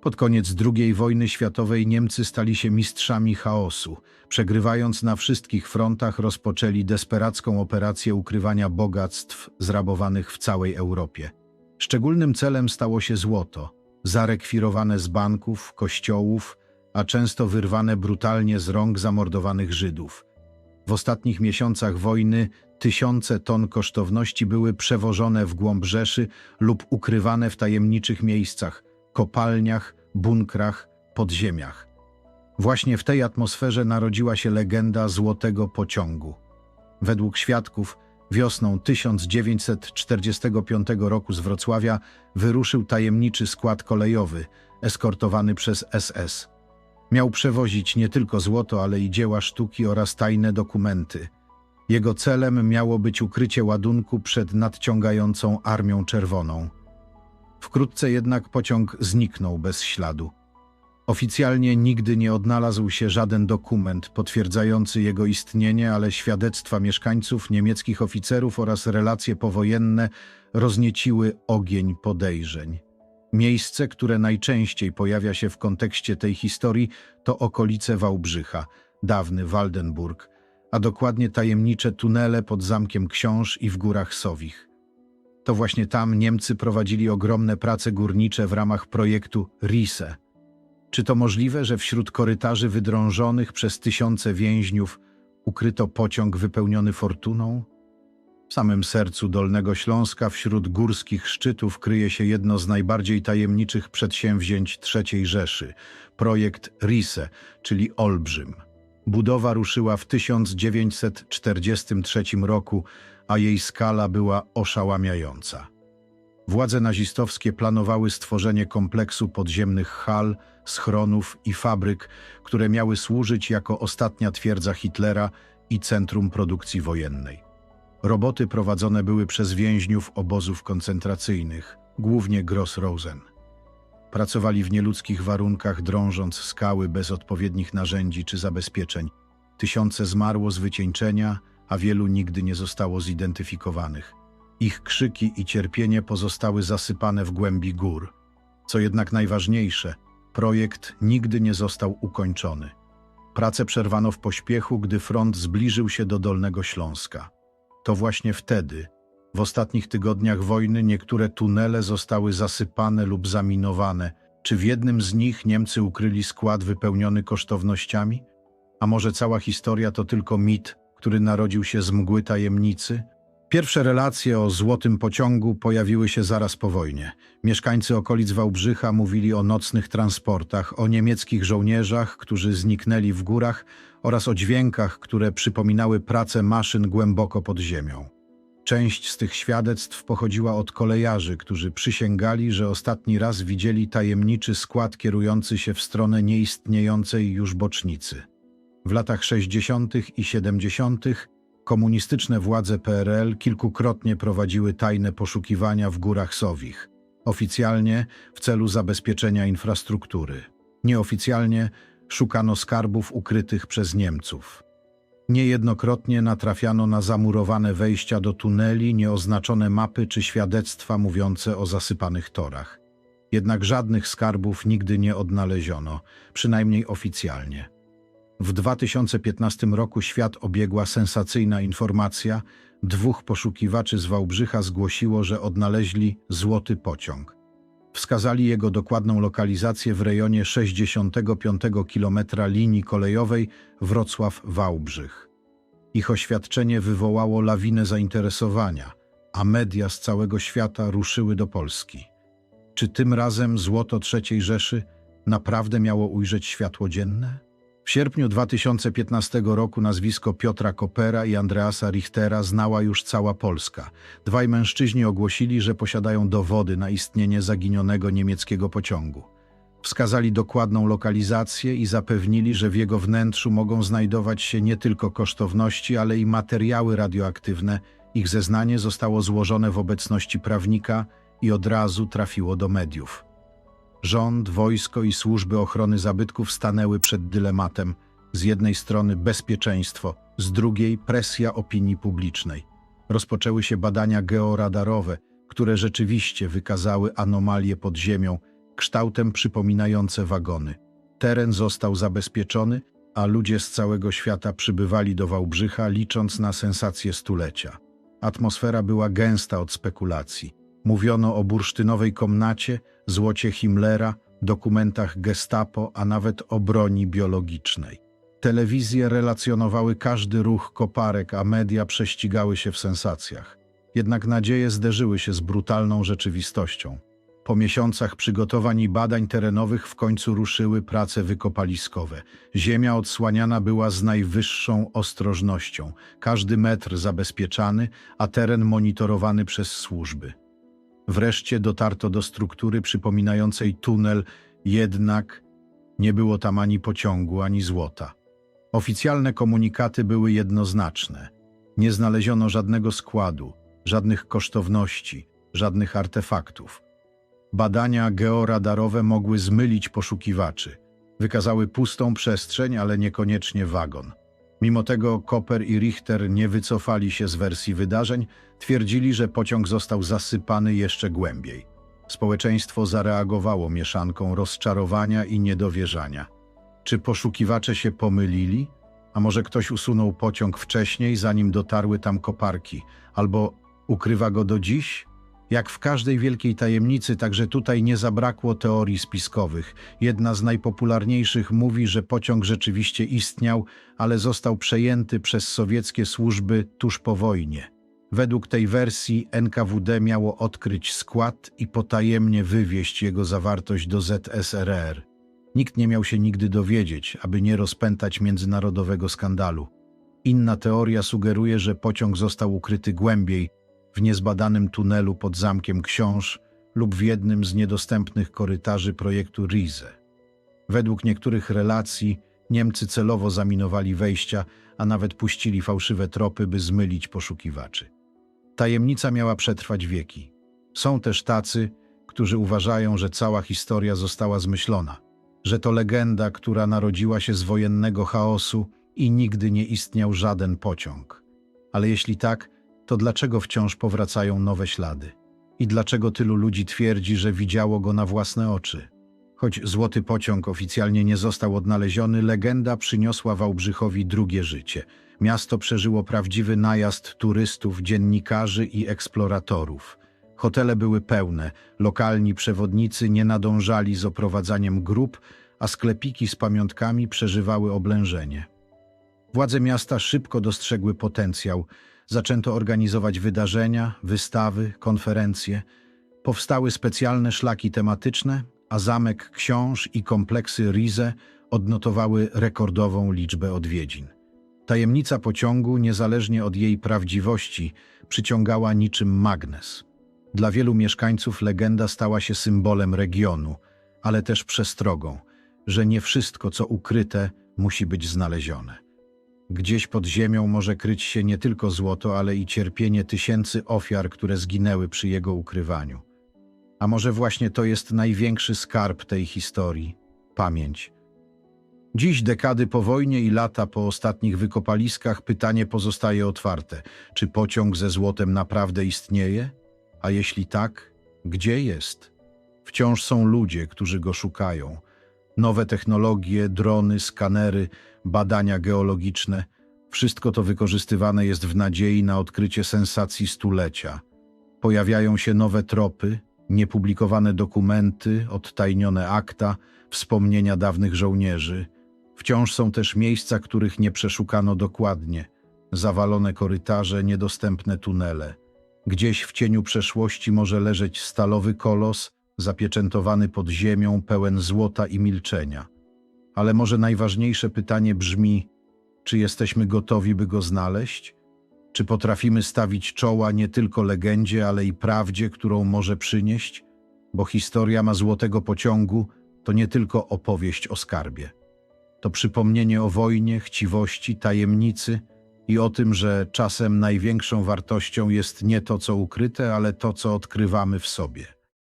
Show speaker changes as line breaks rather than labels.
Pod koniec II wojny światowej Niemcy stali się mistrzami chaosu. Przegrywając na wszystkich frontach, rozpoczęli desperacką operację ukrywania bogactw zrabowanych w całej Europie. Szczególnym celem stało się złoto, zarekwirowane z banków, kościołów, a często wyrwane brutalnie z rąk zamordowanych Żydów. W ostatnich miesiącach wojny tysiące ton kosztowności były przewożone w głąb Rzeszy lub ukrywane w tajemniczych miejscach, kopalniach, bunkrach, podziemiach. Właśnie w tej atmosferze narodziła się legenda Złotego Pociągu. Według świadków wiosną 1945 roku z Wrocławia wyruszył tajemniczy skład kolejowy, eskortowany przez SS. Miał przewozić nie tylko złoto, ale i dzieła sztuki oraz tajne dokumenty. Jego celem miało być ukrycie ładunku przed nadciągającą Armią Czerwoną. Wkrótce jednak pociąg zniknął bez śladu. Oficjalnie nigdy nie odnalazł się żaden dokument potwierdzający jego istnienie, ale świadectwa mieszkańców, niemieckich oficerów oraz relacje powojenne roznieciły ogień podejrzeń. Miejsce, które najczęściej pojawia się w kontekście tej historii, to okolice Wałbrzycha, dawny Waldenburg, a dokładnie tajemnicze tunele pod Zamkiem Książ i w Górach Sowich. To właśnie tam Niemcy prowadzili ogromne prace górnicze w ramach projektu RISE. Czy to możliwe, że wśród korytarzy wydrążonych przez tysiące więźniów ukryto pociąg wypełniony fortuną? W samym sercu Dolnego Śląska, wśród górskich szczytów, kryje się jedno z najbardziej tajemniczych przedsięwzięć III Rzeszy projekt RISE, czyli Olbrzym. Budowa ruszyła w 1943 roku, a jej skala była oszałamiająca. Władze nazistowskie planowały stworzenie kompleksu podziemnych hal, schronów i fabryk, które miały służyć jako ostatnia twierdza Hitlera i centrum produkcji wojennej. Roboty prowadzone były przez więźniów obozów koncentracyjnych, głównie Gross-Rosen. Pracowali w nieludzkich warunkach, drążąc skały bez odpowiednich narzędzi czy zabezpieczeń. Tysiące zmarło z wycieńczenia, a wielu nigdy nie zostało zidentyfikowanych. Ich krzyki i cierpienie pozostały zasypane w głębi gór. Co jednak najważniejsze, projekt nigdy nie został ukończony. Prace przerwano w pośpiechu, gdy front zbliżył się do Dolnego Śląska. To właśnie wtedy, w ostatnich tygodniach wojny, niektóre tunele zostały zasypane lub zaminowane. Czy w jednym z nich Niemcy ukryli skład wypełniony kosztownościami? A może cała historia to tylko mit, który narodził się z mgły tajemnicy? Pierwsze relacje o złotym pociągu pojawiły się zaraz po wojnie. Mieszkańcy okolic Wałbrzycha mówili o nocnych transportach, o niemieckich żołnierzach, którzy zniknęli w górach oraz o dźwiękach, które przypominały pracę maszyn głęboko pod ziemią. Część z tych świadectw pochodziła od kolejarzy, którzy przysięgali, że ostatni raz widzieli tajemniczy skład kierujący się w stronę nieistniejącej już bocznicy. W latach 60. i 70. komunistyczne władze PRL kilkukrotnie prowadziły tajne poszukiwania w Górach Sowich, oficjalnie w celu zabezpieczenia infrastruktury. Nieoficjalnie szukano skarbów ukrytych przez Niemców. Niejednokrotnie natrafiano na zamurowane wejścia do tuneli, nieoznaczone mapy czy świadectwa mówiące o zasypanych torach. Jednak żadnych skarbów nigdy nie odnaleziono, przynajmniej oficjalnie. W 2015 roku świat obiegła sensacyjna informacja. Dwóch poszukiwaczy z Wałbrzycha zgłosiło, że odnaleźli złoty pociąg. Wskazali jego dokładną lokalizację w rejonie 65 km linii kolejowej Wrocław-Wałbrzych. Ich oświadczenie wywołało lawinę zainteresowania, a media z całego świata ruszyły do Polski. Czy tym razem złoto III Rzeszy naprawdę miało ujrzeć światło dzienne? W sierpniu 2015 roku nazwisko Piotra Kopera i Andreasa Richtera znała już cała Polska. Dwaj mężczyźni ogłosili, że posiadają dowody na istnienie zaginionego niemieckiego pociągu. Wskazali dokładną lokalizację i zapewnili, że w jego wnętrzu mogą znajdować się nie tylko kosztowności, ale i materiały radioaktywne. Ich zeznanie zostało złożone w obecności prawnika i od razu trafiło do mediów. Rząd, wojsko i służby ochrony zabytków stanęły przed dylematem. Z jednej strony bezpieczeństwo, z drugiej presja opinii publicznej. Rozpoczęły się badania georadarowe, które rzeczywiście wykazały anomalie pod ziemią, kształtem przypominające wagony. Teren został zabezpieczony, a ludzie z całego świata przybywali do Wałbrzycha, licząc na sensację stulecia. Atmosfera była gęsta od spekulacji. Mówiono o bursztynowej komnacie, złocie Himmlera, dokumentach gestapo, a nawet o broni biologicznej. Telewizje relacjonowały każdy ruch koparek, a media prześcigały się w sensacjach. Jednak nadzieje zderzyły się z brutalną rzeczywistością. Po miesiącach przygotowań i badań terenowych w końcu ruszyły prace wykopaliskowe. Ziemia odsłaniana była z najwyższą ostrożnością, każdy metr zabezpieczany, a teren monitorowany przez służby. Wreszcie dotarto do struktury przypominającej tunel, jednak nie było tam ani pociągu, ani złota. Oficjalne komunikaty były jednoznaczne. Nie znaleziono żadnego składu, żadnych kosztowności, żadnych artefaktów. Badania georadarowe mogły zmylić poszukiwaczy. Wykazały pustą przestrzeń, ale niekoniecznie wagon. Mimo tego Koper i Richter nie wycofali się z wersji wydarzeń, twierdzili, że pociąg został zasypany jeszcze głębiej. Społeczeństwo zareagowało mieszanką rozczarowania i niedowierzania. Czy poszukiwacze się pomylili? A może ktoś usunął pociąg wcześniej, zanim dotarły tam koparki? Albo ukrywa go do dziś? Jak w każdej wielkiej tajemnicy, także tutaj nie zabrakło teorii spiskowych. Jedna z najpopularniejszych mówi, że pociąg rzeczywiście istniał, ale został przejęty przez sowieckie służby tuż po wojnie. Według tej wersji NKWD miało odkryć skład i potajemnie wywieźć jego zawartość do ZSRR. Nikt nie miał się nigdy dowiedzieć, aby nie rozpętać międzynarodowego skandalu. Inna teoria sugeruje, że pociąg został ukryty głębiej, w niezbadanym tunelu pod Zamkiem Książ lub w jednym z niedostępnych korytarzy projektu Rize. Według niektórych relacji Niemcy celowo zaminowali wejścia, a nawet puścili fałszywe tropy, by zmylić poszukiwaczy. Tajemnica miała przetrwać wieki. Są też tacy, którzy uważają, że cała historia została zmyślona, że to legenda, która narodziła się z wojennego chaosu i nigdy nie istniał żaden pociąg. Ale jeśli tak, to dlaczego wciąż powracają nowe ślady? I dlaczego tylu ludzi twierdzi, że widziało go na własne oczy? Choć złoty pociąg oficjalnie nie został odnaleziony, legenda przyniosła Wałbrzychowi drugie życie. Miasto przeżyło prawdziwy najazd turystów, dziennikarzy i eksploratorów. Hotele były pełne, lokalni przewodnicy nie nadążali z oprowadzaniem grup, a sklepiki z pamiątkami przeżywały oblężenie. Władze miasta szybko dostrzegły potencjał, Zaczęto organizować wydarzenia, wystawy, konferencje. Powstały specjalne szlaki tematyczne, a Zamek Książ i kompleksy Rize odnotowały rekordową liczbę odwiedzin. Tajemnica pociągu, niezależnie od jej prawdziwości, przyciągała niczym magnes. Dla wielu mieszkańców legenda stała się symbolem regionu, ale też przestrogą, że nie wszystko, co ukryte, musi być znalezione. Gdzieś pod ziemią może kryć się nie tylko złoto, ale i cierpienie tysięcy ofiar, które zginęły przy jego ukrywaniu. A może właśnie to jest największy skarb tej historii pamięć. Dziś, dekady po wojnie i lata po ostatnich wykopaliskach, pytanie pozostaje otwarte: czy pociąg ze złotem naprawdę istnieje? A jeśli tak, gdzie jest? Wciąż są ludzie, którzy go szukają nowe technologie, drony, skanery, badania geologiczne. Wszystko to wykorzystywane jest w nadziei na odkrycie sensacji stulecia. Pojawiają się nowe tropy, niepublikowane dokumenty, odtajnione akta, wspomnienia dawnych żołnierzy. Wciąż są też miejsca, których nie przeszukano dokładnie. Zawalone korytarze, niedostępne tunele. Gdzieś w cieniu przeszłości może leżeć stalowy kolos, zapieczętowany pod ziemią, pełen złota i milczenia. Ale może najważniejsze pytanie brzmi, czy jesteśmy gotowi, by go znaleźć? Czy potrafimy stawić czoła nie tylko legendzie, ale i prawdzie, którą może przynieść? Bo historia ma złotego pociągu to nie tylko opowieść o skarbie. To przypomnienie o wojnie, chciwości, tajemnicy i o tym, że czasem największą wartością jest nie to, co ukryte, ale to, co odkrywamy w sobie.